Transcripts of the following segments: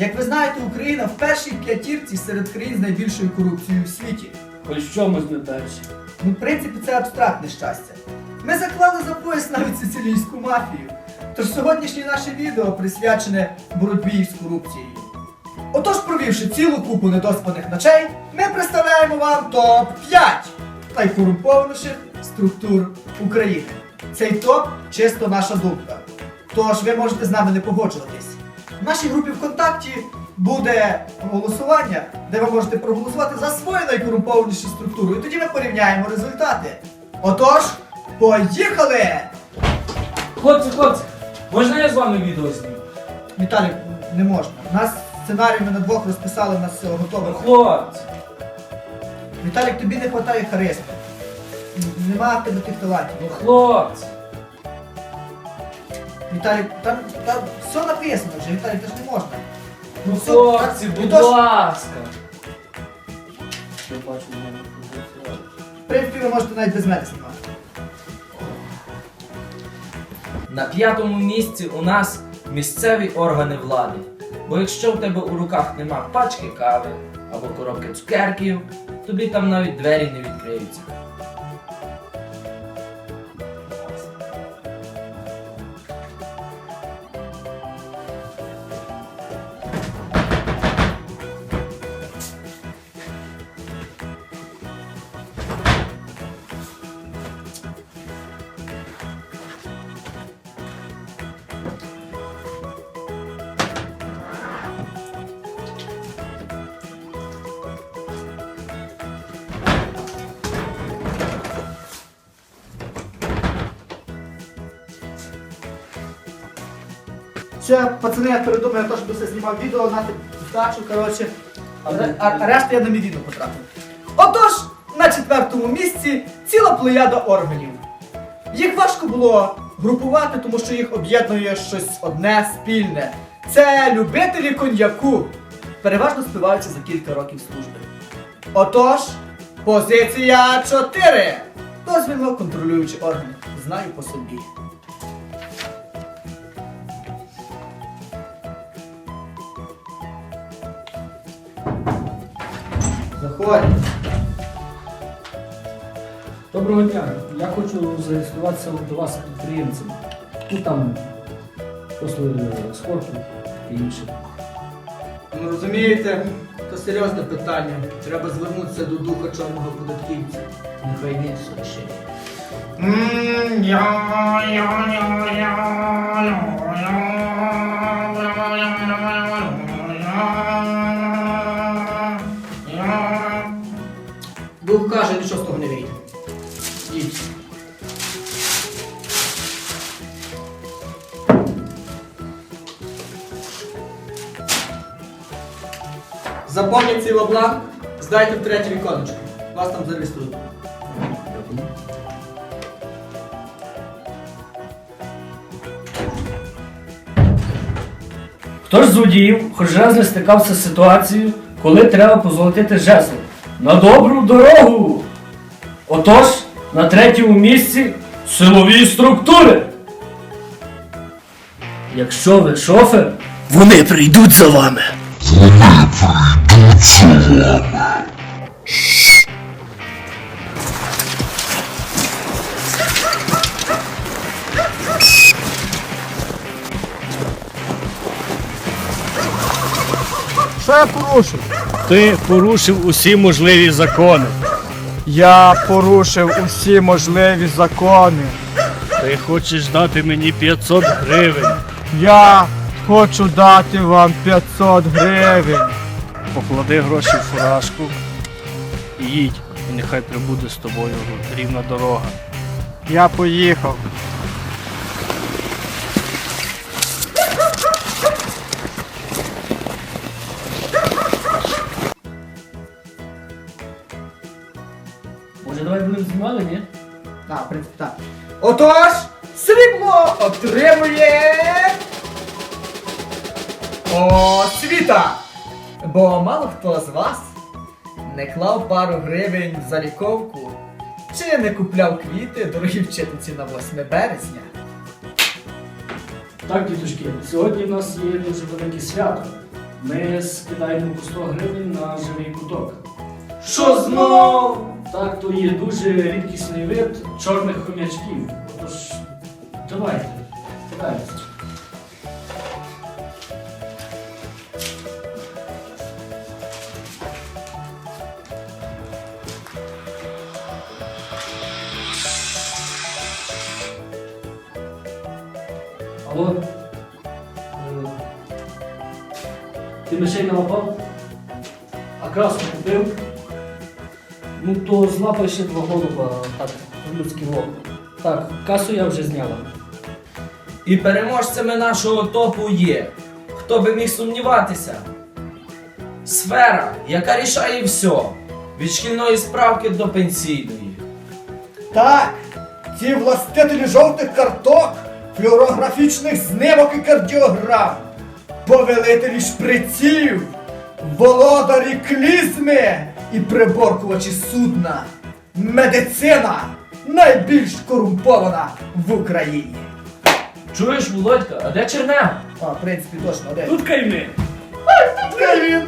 Як ви знаєте, Україна в першій п'ятірці серед країн з найбільшою корупцією в світі. Хоч в чомусь не перші. Ну, в принципі, це абстрактне щастя. Ми заклали за пояс навіть сицилійську мафію. Тож сьогоднішнє наше відео присвячене боротьбі з корупцією. Отож, провівши цілу купу недоспаних ночей, ми представляємо вам топ-5 найкорумпованіших структур України. Цей топ чисто наша думка. Тож ви можете з нами не погоджуватись. В нашій групі ВКонтакті буде голосування, де ви можете проголосувати за свою найкорумпованішу структуру. І тоді ми порівняємо результати. Отож, поїхали! Хлопці, хлопці, можна я з вами відео зніму? Віталій, не можна. У нас сценарій ми на двох розписали, у нас все готове. хлопці. Віталік, тобі не вистачає харизми. Нема в тебе тих талантів. Ну, хлопці. Віталік, там, там все написано вже, Віталік, це ж не можна. Ну, все, хлопці, так, будь то ж- ласка. Я бачу, в мене. В принципі, ви можете навіть без мене знімати. На п'ятому місці у нас місцеві органи влади. Бо якщо в тебе у руках нема пачки кави або коробки цукерків, тобі там навіть двері не відкриються. Ще, пацани, я передумав, я теж би все знімав відео, на здачу, коротше. А, а, а решта я на мій відео потратив. Отож, на четвертому місці ціла плеяда органів. Їх важко було групувати, тому що їх об'єднує щось одне спільне. Це любителі коньяку. Переважно спиваються за кілька років служби. Отож, позиція 4. Дозвільно контролюючи органи. Знаю по собі. Заходь. Доброго дня. Я хочу зареєструватися до вас підприємцем. Ну там послуги спорту і інше. Ну розумієте, то серйозне питання. Треба звернутися до духа чорного податківця. Нехай він все Дух каже, нічого з того не вийде. Їдь. Заповніть цей бланк, здайте в третє віконечко. Вас там зареєструють. Хто ж з водіїв хоч раз не стикався з ситуацією, коли треба позолотити жезл? На добру дорогу! Отож, на третьому місці силові структури. Якщо ви шофер, вони прийдуть за вами. Що я порушив? Ти порушив усі можливі закони. Я порушив усі можливі закони. Ти хочеш дати мені 500 гривень. Я хочу дати вам 500 гривень. Поклади гроші в фуражку і їдь. І нехай прибуде з тобою рівна дорога. Я поїхав. Може, давай будемо знімати, ні? Так, в принципі, так. Отож, срібло отримує. Освіта! Бо мало хто з вас не клав пару гривень в заліковку чи не купляв квіти дорогі вчительці на 8 березня. Так, діточки, сьогодні в нас є дуже велике свято. Ми скидаємо по 100 гривень на живий куток. Що знов? Так, то є дуже рідкісний вид чорних хомячків. Отож, давайте, кидайтеся. Алло? Е, Ти мишей не лапав? А краску купив? Ну то злапай ще два голуба, так, людський лоб. Так, касу я вже зняла. І переможцями нашого топу є. Хто би міг сумніватися? Сфера, яка рішає все. Від шкільної справки до пенсійної. Так, ці властителі жовтих карток, флюорографічних знімок і кардіограм, повелителі шприців, володарі клізми і приборкувачі судна. Медицина найбільш корумпована в Україні. Чуєш, Володька, а де Чернев? А, в принципі, точно, де? Тут кайми. Де він?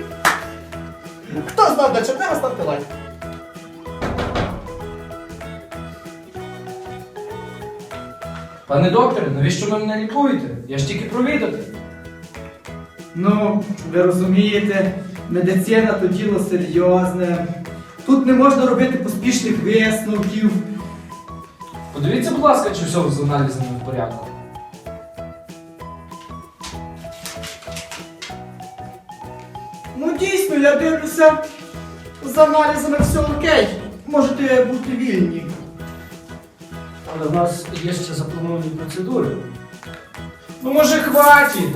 Хто знав, де Чернева, ставте лайк. Пане докторе, навіщо ви мене лікуєте? Я ж тільки провідати. Ну, ви розумієте, медицина то діло серйозне. Тут не можна робити поспішних висновків. Подивіться, будь ласка, чи все з аналізами в порядку. Ну дійсно, я дивлюся, з аналізами все окей. Можете бути вільні. Але в нас є ще заплановані процедури. Ну може хватить?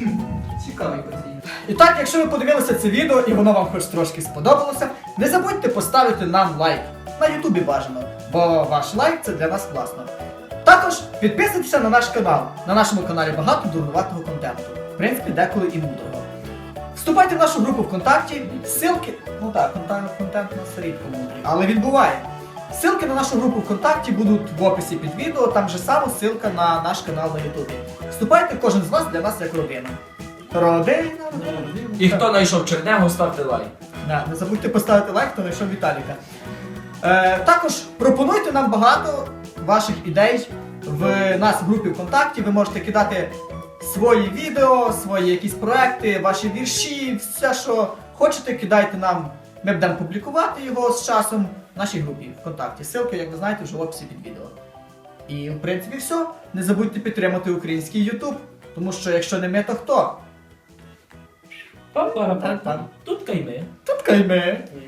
Цікавий пацієнт. І так, якщо ви подивилися це відео і воно вам хоч трошки сподобалося, не забудьте поставити нам лайк. На Ютубі бажано, бо ваш лайк це для нас класно. Також підписуйтеся на наш канал. На нашому каналі багато дурнуватого контенту. В принципі, деколи і мудрого. Вступайте в нашу групу ВКонтакті, ссылки, ну так, контент, контент у нас рідко мудрий, але він буває. Ссылки на нашу групу ВКонтакті будуть в описі під відео, там же само ссылка на наш канал на Ютубі. Вступайте кожен з вас для нас як родина. Родина. І хто знайшов Черневу, ставте лайк. Да, не забудьте поставити лайк, хто знайшов Віталіка. Е, також пропонуйте нам багато ваших ідей в нас в групі ВКонтакті. Ви можете кидати свої відео, свої якісь проекти, ваші вірші, все, що хочете, кидайте нам. Ми будемо публікувати його з часом в нашій групі ВКонтакті. Ссылки, як ви знаєте, вже в описі під відео. І в принципі все. Не забудьте підтримати український YouTube, тому що якщо не ми, то хто? Пам-парам-пам. Пам-пам. Тут кайми. Тут кайми.